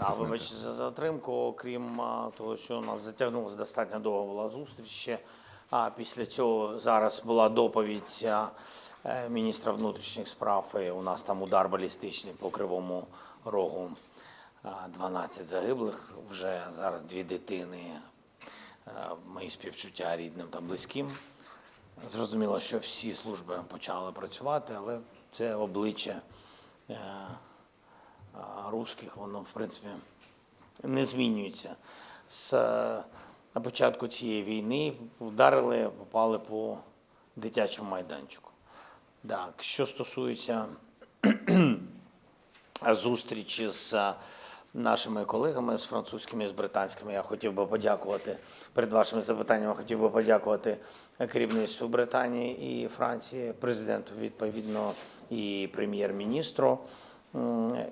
Да, вибачте за затримку, окрім а, того, що у нас затягнулася достатньо довго була зустріч. Ще, а після цього зараз була доповідь а, е, міністра внутрішніх справ. І у нас там удар балістичний по кривому рогу. а, 12 загиблих, вже зараз дві дитини. Е, Мої співчуття рідним та близьким. Зрозуміло, що всі служби почали працювати, але це обличчя е, русських, воно, в принципі, не змінюється. З е, на початку цієї війни вдарили, попали по дитячому майданчику. Так, що стосується зустрічі з е, нашими колегами, з французькими і з британськими. Я хотів би подякувати перед вашими запитаннями. Хотів би подякувати керівництву Британії і Франції, президенту відповідно і прем'єр-міністру.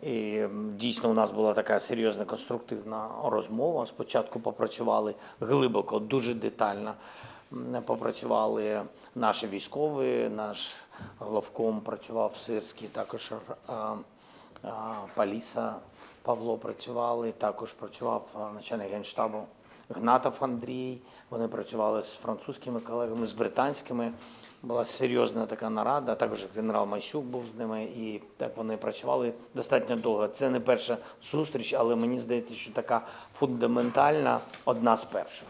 І дійсно у нас була така серйозна конструктивна розмова. Спочатку попрацювали глибоко, дуже детально. Попрацювали наші військові, наш главком працював сирський, також а, а, Паліса Павло працювали, також працював начальник генштабу Гнатов Андрій. Вони працювали з французькими колегами, з британськими. Була серйозна така нарада. Також генерал Майсюк був з ними, і так вони працювали достатньо довго. Це не перша зустріч, але мені здається, що така фундаментальна одна з перших.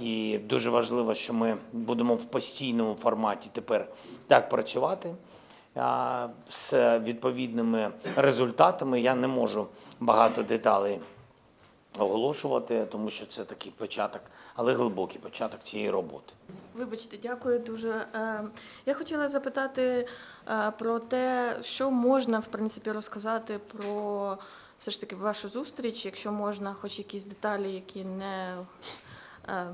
І дуже важливо, що ми будемо в постійному форматі тепер так працювати з відповідними результатами. Я не можу багато деталей оголошувати, тому що це такий початок, але глибокий початок цієї роботи. Вибачте, дякую дуже. Е, Я хотіла запитати е, про те, що можна в принципі розказати про все ж таки вашу зустріч, якщо можна, хоч якісь деталі, які не е,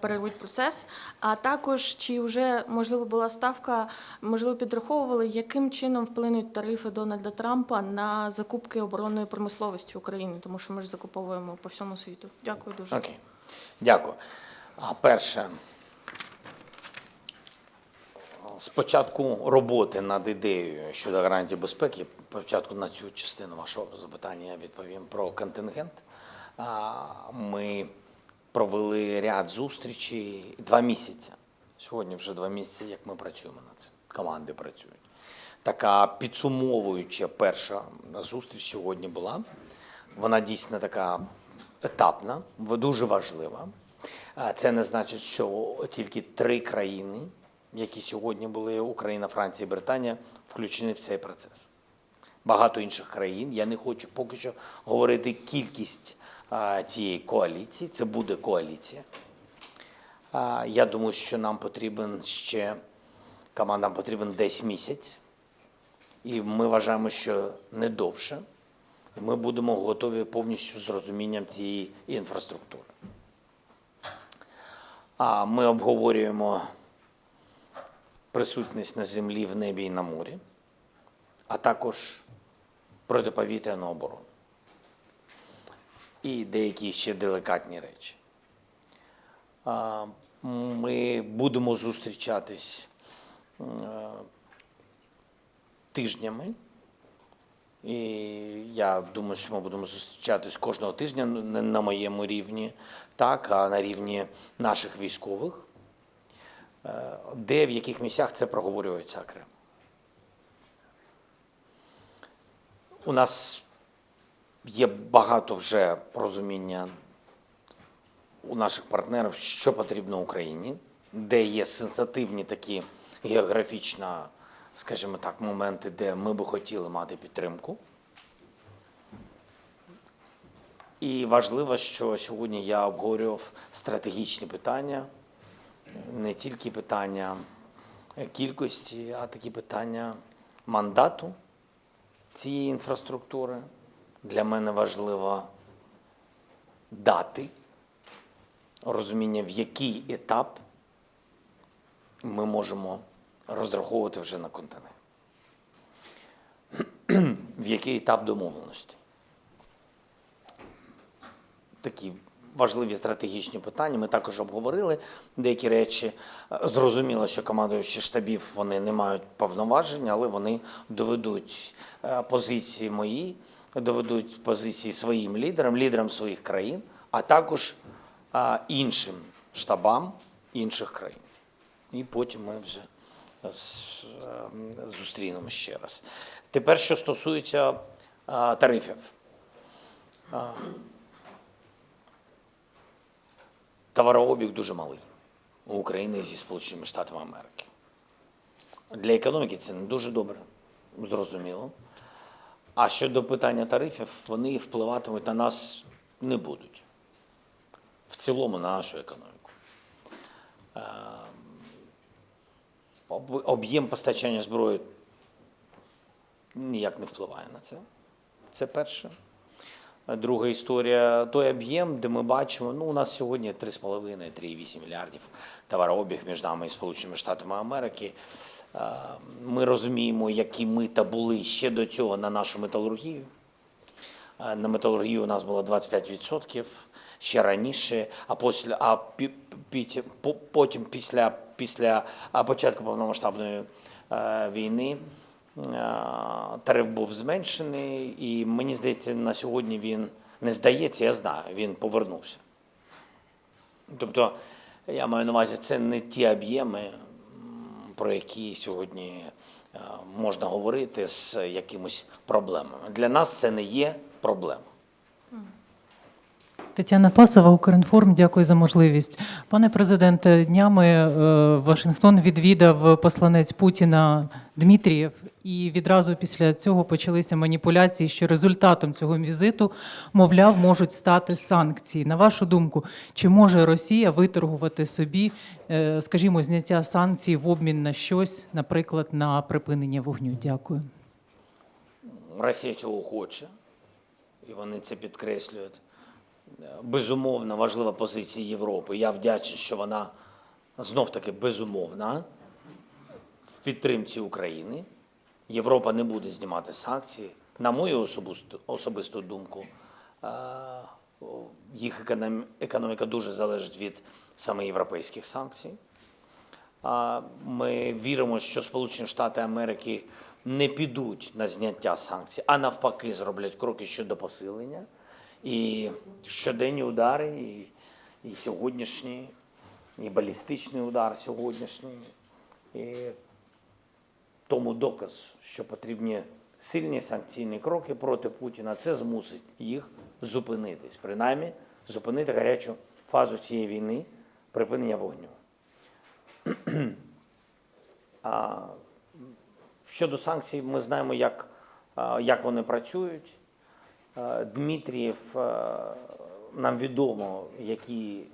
перервуть процес. А також чи вже можливо була ставка, можливо, підраховували, яким чином вплинуть тарифи Дональда Трампа на закупки оборонної промисловості України, тому що ми ж закуповуємо по всьому світу. Дякую дуже. Окей, дякую. А перше, спочатку роботи над ідеєю щодо гарантій безпеки, спочатку на цю частину вашого запитання я відповім про контингент. Ми провели ряд зустрічей два місяці. Сьогодні вже два місяці, як ми працюємо над цим. Команди працюють. Така підсумовуюча перша зустріч сьогодні була. Вона дійсно така етапна, дуже важлива. Це не значить, що тільки три країни, які сьогодні були Україна, Франція і Британія, включені в цей процес. Багато інших країн. Я не хочу поки що говорити кількість цієї коаліції. Це буде коаліція. Я думаю, що нам потрібен ще командам потрібен десь місяць. І ми вважаємо, що не довше. Ми будемо готові повністю з розумінням цієї інфраструктури. А ми обговорюємо присутність на землі, в небі і на морі, а також протиповітряну оборону. І деякі ще делікатні речі. Ми будемо зустрічатись е, тижнями. І я думаю, що ми будемо зустрічатись кожного тижня не на моєму рівні, так, а на рівні наших військових, Е, де в яких місцях це проговорюється окремо. У нас є багато вже розуміння у наших партнерів, що потрібно Україні, де є сенситивні такі географічно, скажімо так, моменти, де ми би хотіли мати підтримку. І важливо, що сьогодні я обговорював стратегічні питання, не тільки питання кількості, а такі питання мандату цієї інфраструктури. Для мене важливо дати розуміння, в який етап ми можемо розраховувати вже на континент. В який етап домовленості. Такі важливі стратегічні питання. Ми також обговорили деякі речі. Зрозуміло, що командуючі штабів вони не мають повноважень, але вони доведуть е, позиції мої доведуть позиції своїм лідерам, лідерам своїх країн, а також іншим штабам інших країн. І потім ми вже ем, зустрінемо ще раз. Тепер, що стосується тарифів. Товарообіг дуже малий у України зі Сполученими Штатами Америки. Для економіки це не дуже добре, зрозуміло. А щодо питання тарифів, вони впливатимуть на нас не будуть. В цілому на нашу економіку. Е, Об'єм постачання зброї ніяк не впливає на це. Це перше. Друга історія той об'єм, де ми бачимо, ну у нас сьогодні 3,5-3,8 мільярдів товарообіг між нами і Сполученими Штатами Америки. Ми розуміємо, які мита були ще до цього на нашу металургію. На металургію у нас було 25% ще раніше, а після а потім після, після початку повномасштабної війни тариф був зменшений, і мені здається, на сьогодні він не здається, я знаю, він повернувся. Тобто, я маю на увазі, це не ті об'єми, про які сьогодні е, можна говорити з якимись проблемами. Для нас це не є проблема. Тетяна Пасова, Укрінформ, дякую за можливість. Пане президенте, днями е, Вашингтон відвідав посланець Путіна Дмитрієв, і відразу після цього почалися маніпуляції, що результатом цього візиту, мовляв, можуть стати санкції. На вашу думку, чи може Росія виторгувати собі, е, скажімо, зняття санкцій в обмін на щось, наприклад, на припинення вогню? Дякую. Росія цього хоче, і вони це підкреслюють. Безумовно, важлива позиція Європи. Я вдячний, що вона знов таки безумовна в підтримці України. Європа не буде знімати санкції. На мою особисту, особисту думку, е, їх економіка дуже залежить від саме європейських санкцій. Ми віримо, що Сполучені Штати Америки не підуть на зняття санкцій, а навпаки, зроблять кроки щодо посилення. І щоденні удари, і, і сьогоднішній, і балістичний удар сьогоднішній. І тому доказ, що потрібні сильні санкційні кроки проти Путіна, це змусить їх зупинитись, принаймні зупинити гарячу фазу цієї війни, припинення вогню. А щодо санкцій, ми знаємо, як, як вони працюють. Е, Дмитрієв, е, нам відомо, які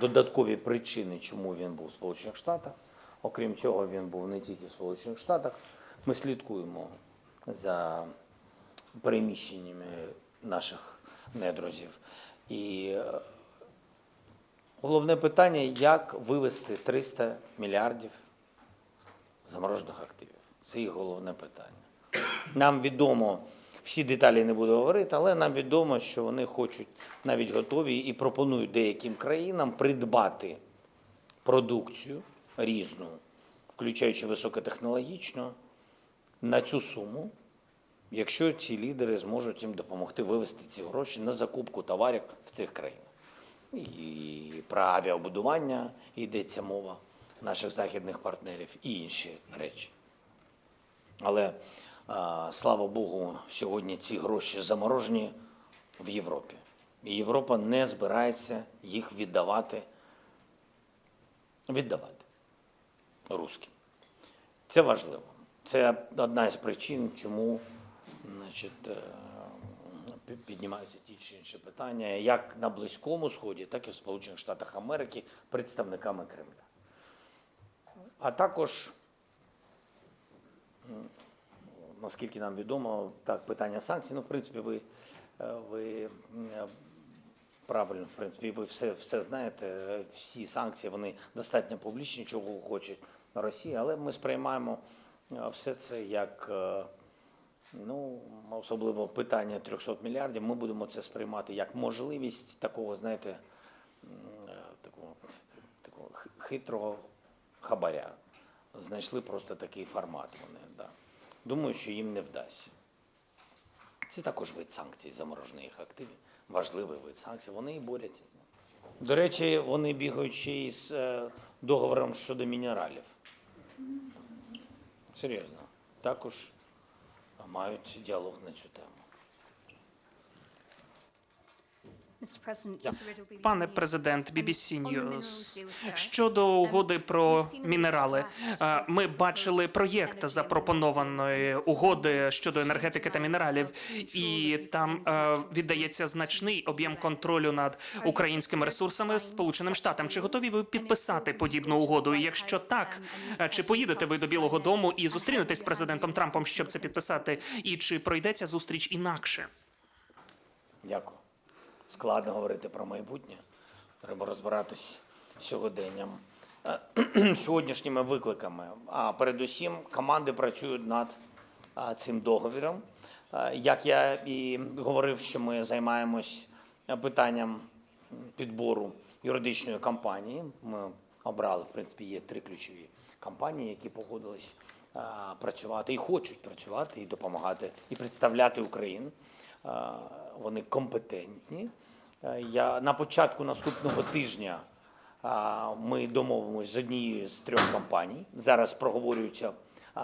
додаткові причини, чому він був в Сполучених Штатах. Окрім цього, він був не тільки в Сполучених Штатах. Ми слідкуємо за переміщеннями наших недрузів. І е, головне питання, як вивести 300 мільярдів заморожених активів. Це їх головне питання. Нам відомо, всі деталі не буду говорити, але нам відомо, що вони хочуть навіть готові і пропонують деяким країнам придбати продукцію різну, включаючи високотехнологічну, на цю суму, якщо ці лідери зможуть їм допомогти вивести ці гроші на закупку товарів в цих країнах. І про авіабудування йдеться мова наших західних партнерів і інші речі. Але слава Богу, сьогодні ці гроші заморожені в Європі. І Європа не збирається їх віддавати, віддавати русським. Це важливо. Це одна із причин, чому значить, е, піднімаються ті чи інші питання, як на Близькому Сході, так і в Сполучених Штатах Америки представниками Кремля. А також наскільки нам відомо, так, питання санкцій. Ну, в принципі, ви, е, ви е, правильно, в принципі, ви все, все знаєте. Всі санкції вони достатньо публічні, чого хочуть Росія, але ми сприймаємо е, все це як. Ну, особливо питання 300 мільярдів, ми будемо це сприймати як можливість такого, знаєте, такого, такого хитрого хабаря. Знайшли просто такий формат вони. Да. Думаю, що їм не вдасться. Це також вид санкцій заморожених активів, важливий вид санкцій. Вони і борються з ним. До речі, вони бігають ще із е, договором щодо мінералів. Серйозно. Також мають діалог на цю тему. Пане президент BBC News, щодо угоди про мінерали, е, ми бачили проєкт запропонованої угоди щодо енергетики та мінералів, і там е, віддається значний об'єм контролю над українськими ресурсами Сполученим Штатам. Чи готові ви підписати подібну угоду? І якщо так, е, чи поїдете ви до Білого Дому і зустрінетесь з президентом Трампом, щоб це підписати? І чи пройдеться зустріч інакше? Дякую. Складно говорити про майбутнє. Треба розбиратись сьогоденням, е, сьогоднішніми викликами. А передусім команди працюють над цим договіром. Е, Як я і говорив, що ми займаємось е, питанням підбору юридичної компанії. Ми обрали, в принципі, є три ключові компанії, які погодились е, працювати і хочуть працювати, і допомагати, і представляти Україну. Вони компетентні. Е, Я на початку наступного тижня ми домовимося з однією з трьох компаній. Зараз проговорюються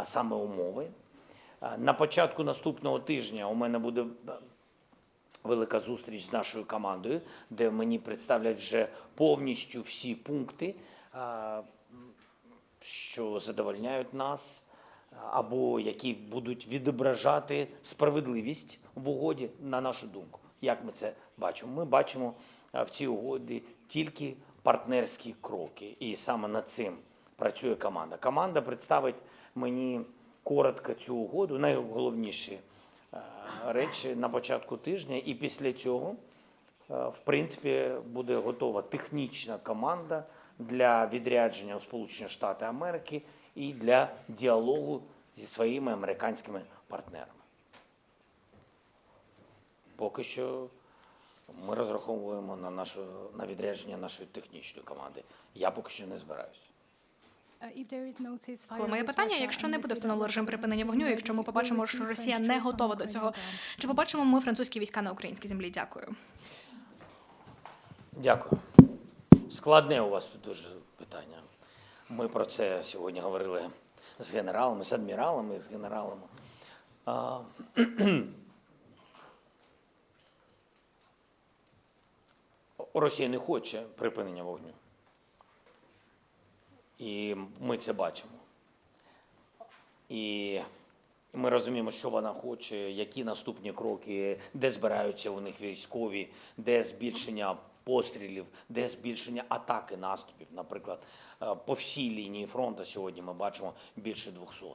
саме умови. На початку наступного тижня у мене буде е, велика зустріч з нашою командою, де мені представлять вже повністю всі пункти, що задовольняють нас, або які будуть відображати справедливість в угоді, на нашу думку. Як ми це бачимо? Ми бачимо в цій угоді тільки партнерські кроки, і саме над цим працює команда. Команда представить мені коротко цю угоду, найголовніші е, речі на початку тижня, і після цього, е, в принципі, буде готова технічна команда для відрядження у Сполучені Штати Америки і для діалогу зі своїми американськими партнерами. Поки що ми розраховуємо на нашу на відрядження нашої технічної команди. Я поки що не збираюся. Коли моє питання, якщо не буде встановлено режим припинення вогню, якщо ми побачимо, що Росія не готова до цього, чи побачимо ми французькі війська на українській землі? Дякую. Дякую. Складне у вас тут дуже питання. Ми про це сьогодні говорили з генералами, з адміралами, з генералами. А, Росія не хоче припинення вогню. І ми це бачимо. І ми розуміємо, що вона хоче, які наступні кроки, де збираються у них військові, де збільшення пострілів, де збільшення атаки наступів. Наприклад, е, по всій лінії фронту сьогодні ми бачимо більше 200.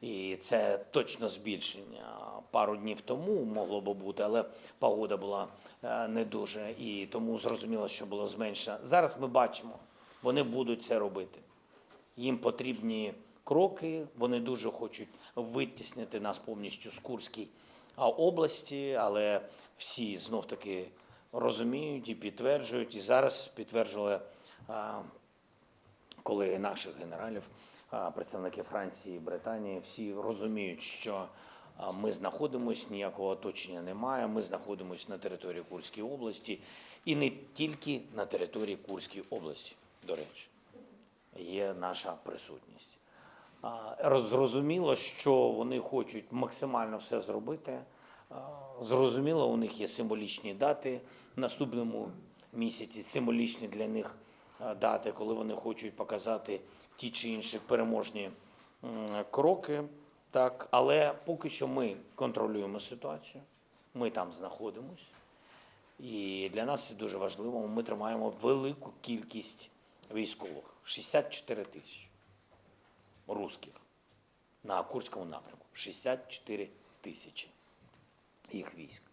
І це точно збільшення. Пару днів тому могло би бути, але погода була е, не дуже, і тому зрозуміло, що було зменшено. Зараз ми бачимо, вони будуть це робити. Їм потрібні кроки. Вони дуже хочуть витіснити нас повністю з Курської а, області, але всі знов таки розуміють і підтверджують. І зараз підтверджували колеги наших генералів, представники Франції, Британії. Всі розуміють, що ми знаходимося, ніякого оточення немає. Ми знаходимося на території Курської області і не тільки на території Курської області, до речі є наша присутність. Зрозуміло, що вони хочуть максимально все зробити. Зрозуміло, у них є символічні дати наступному місяці, символічні для них дати, коли вони хочуть показати ті чи інші переможні кроки. Так, але поки що ми контролюємо ситуацію, ми там знаходимося. І для нас це дуже важливо. Ми тримаємо велику кількість військових 64 тисячі русських на Курському напрямку. 64 тисячі їх військ.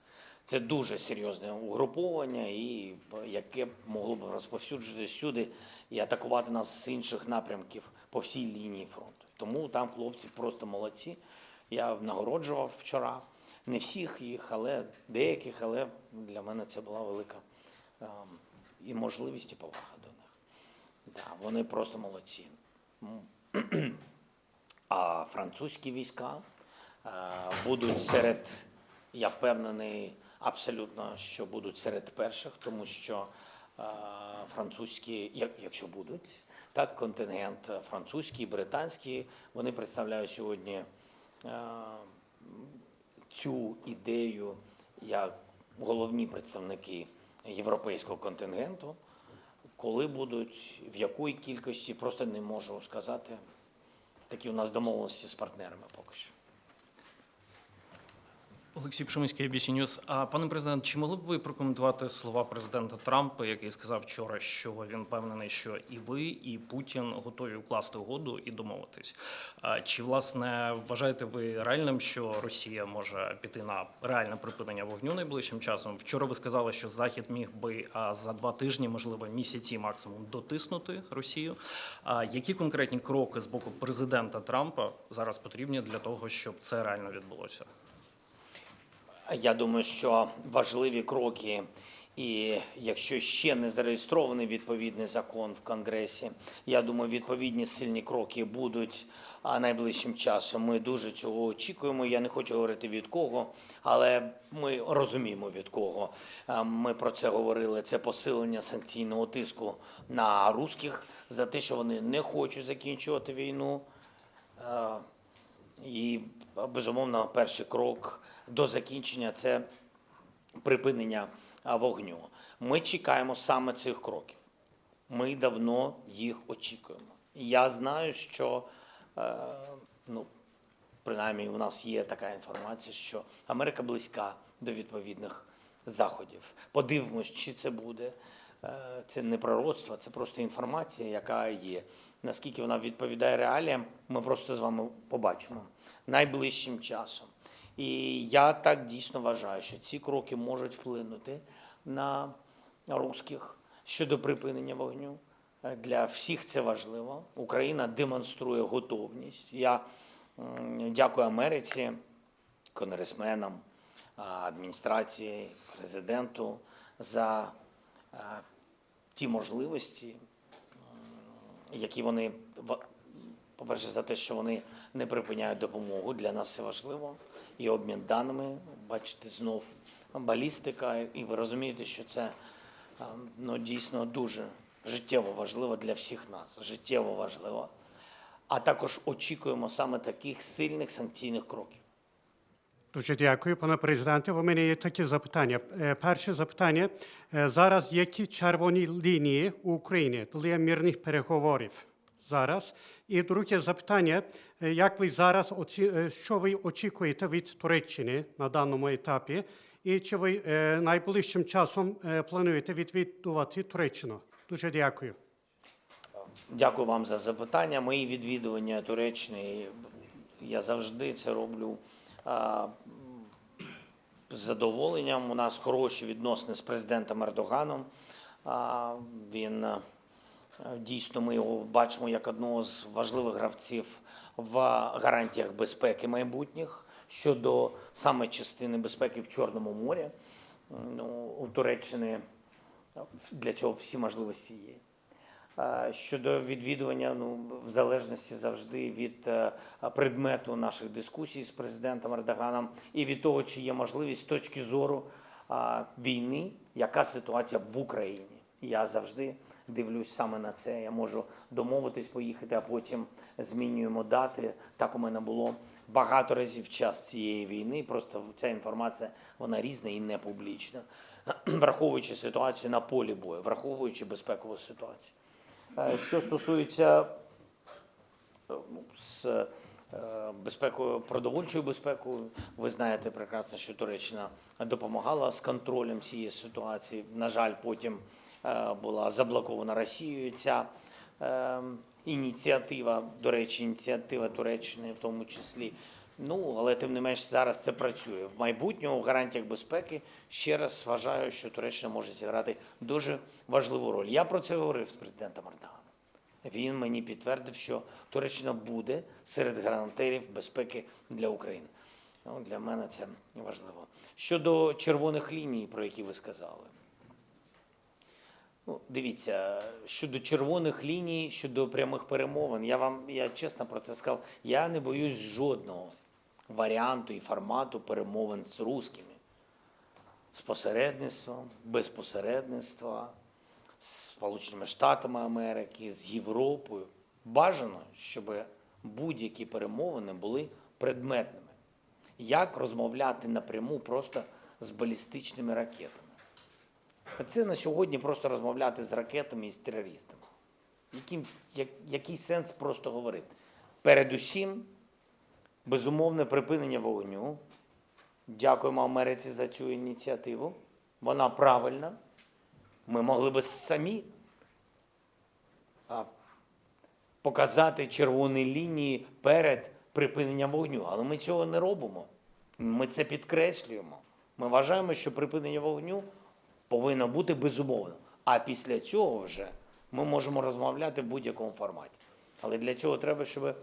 Це дуже серйозне угруповання, і яке могло б розповсюджуватися сюди і атакувати нас з інших напрямків по всій лінії фронту. Тому там хлопці просто молодці. Я нагороджував вчора не всіх їх, але деяких, але для мене це була велика ем, і можливість, і повага до них. Да, вони просто молодці. А французькі війська е, будуть серед Я впевнений абсолютно, що будуть серед перших, тому що е, французькі, як- якщо будуть, так, контингент французький, британський, вони представляють сьогодні е, цю ідею як головні представники європейського контингенту. Коли будуть, в якої кількості, просто не можу сказати. Такі у нас домовленості з партнерами поки що. Олексій Пшемиський, ABC News. А пане президент, чи могли б ви прокоментувати слова президента Трампа, який сказав вчора, що він певнений, що і ви, і Путін готові укласти угоду і домовитись? Чи власне вважаєте ви реальним, що Росія може піти на реальне припинення вогню найближчим часом? Вчора ви сказали, що Захід міг би за два тижні, можливо, місяці максимум дотиснути Росію. А які конкретні кроки з боку президента Трампа зараз потрібні для того, щоб це реально відбулося? Я думаю, що важливі кроки, і якщо ще не зареєстрований відповідний закон в Конгресі, я думаю, відповідні сильні кроки будуть а, найближчим часом. Ми дуже цього очікуємо. Я не хочу говорити від кого, але ми розуміємо від кого. Ми про це говорили. Це посилення санкційного тиску на русських за те, що вони не хочуть закінчувати війну. Е, І безумовно, перший крок до закінчення це припинення вогню. Ми чекаємо саме цих кроків. Ми давно їх очікуємо. Я знаю, що е, ну, принаймні у нас є така інформація, що Америка близька до відповідних заходів. Подивимось, чи це буде. Е, Це не пророцтво, це просто інформація, яка є. Наскільки вона відповідає реаліям, ми просто з вами побачимо найближчим часом. І я так дійсно вважаю, що ці кроки можуть вплинути на русських щодо припинення вогню. Е, Для всіх це важливо. Україна демонструє готовність. Я дякую Америці, конгресменам, адміністрації, президенту за е, ті можливості, які вони в- по-перше, за те, що вони не припиняють допомогу. Для нас це важливо. І обмін даними, бачите, знов балістика, і ви розумієте, що це ну, дійсно дуже життєво важливо для всіх нас. Життєво важливо. А також очікуємо саме таких сильних санкційних кроків. Дуже дякую, пане президенте. У мене є такі запитання. Е, Перше запитання. Е, Зараз які червоні лінії у Україні для мирних переговорів? Зараз. І друге запитання. Е, Як ви зараз е, що ви очікуєте від Туреччини на даному етапі? І чи ви е, найближчим часом плануєте відвідувати Туреччину? Дуже дякую. Дякую вам за запитання. Мої відвідування Туреччини, я завжди це роблю з задоволенням. У нас хороші відносини з президентом Ердоганом. Він дійсно ми його бачимо як одного з важливих гравців в гарантіях безпеки майбутніх щодо саме частини безпеки в Чорному морі. Ну, у Туреччини для цього всі можливості є. Е, Щодо відвідування, ну в залежності завжди від е, предмету наших дискусій з президентом Ердоганом і від того, чи є можливість з точки зору війни, яка ситуація в Україні. Я завжди дивлюсь саме на це. Я можу домовитись поїхати, а потім змінюємо дати. Так у мене було багато разів час цієї війни. Просто ця інформація вона різна і не публічна, враховуючи ситуацію на полі бою, враховуючи безпекову ситуацію. Е, Що стосується е, ну, з е, безпекою, продовольчою безпекою, ви знаєте прекрасно, що Туреччина допомагала з контролем цієї ситуації. На жаль, потім була заблокована Росією ця е, ініціатива, до речі, ініціатива Туреччини в тому числі. Ну, але тим не менш зараз це працює. В майбутньому в гарантіях безпеки ще раз вважаю, що Туреччина може зіграти дуже важливу роль. Я про це говорив з президентом Ердоганом. Він мені підтвердив, що Туреччина буде серед гарантерів безпеки для України. Ну, для мене це важливо. Щодо червоних ліній, про які ви сказали. Ну, дивіться, щодо червоних ліній, щодо прямих перемовин, я вам я чесно про це сказав, я не боюсь жодного варіанту і формату перемовин з русскими. З посередництвом, без посередництва, з Сполученими Штатами Америки, з Європою. Бажано, щоб будь-які перемовини були предметними. Як розмовляти напряму просто з балістичними ракетами? А Це на сьогодні просто розмовляти з ракетами і з терористами. Яким, як, який сенс просто говорити? Передусім, безумовне припинення вогню. Дякуємо Америці за цю ініціативу. Вона правильна. Ми могли би самі показати червоні лінії перед припиненням вогню, але ми цього не робимо. Ми це підкреслюємо. Ми вважаємо, що припинення вогню повинно бути безумовно. А після цього вже ми можемо розмовляти в будь-якому форматі. Але для цього треба, щоб е,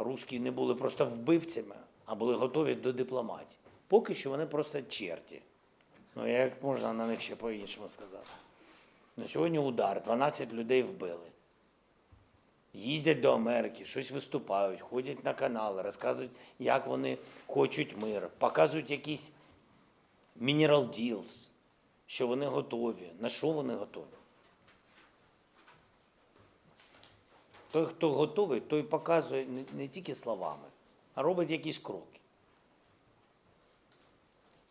русські не були просто вбивцями, а були готові до дипломатії. Поки що вони просто черті. Ну, як можна на них ще по-іншому сказати? На сьогодні удар, 12 людей вбили. Їздять до Америки, щось виступають, ходять на канали, розказують, як вони хочуть мир, показують якісь mineral deals, що вони готові, на що вони готові. Той, хто готовий, той показує не, тільки словами, а робить якісь кроки.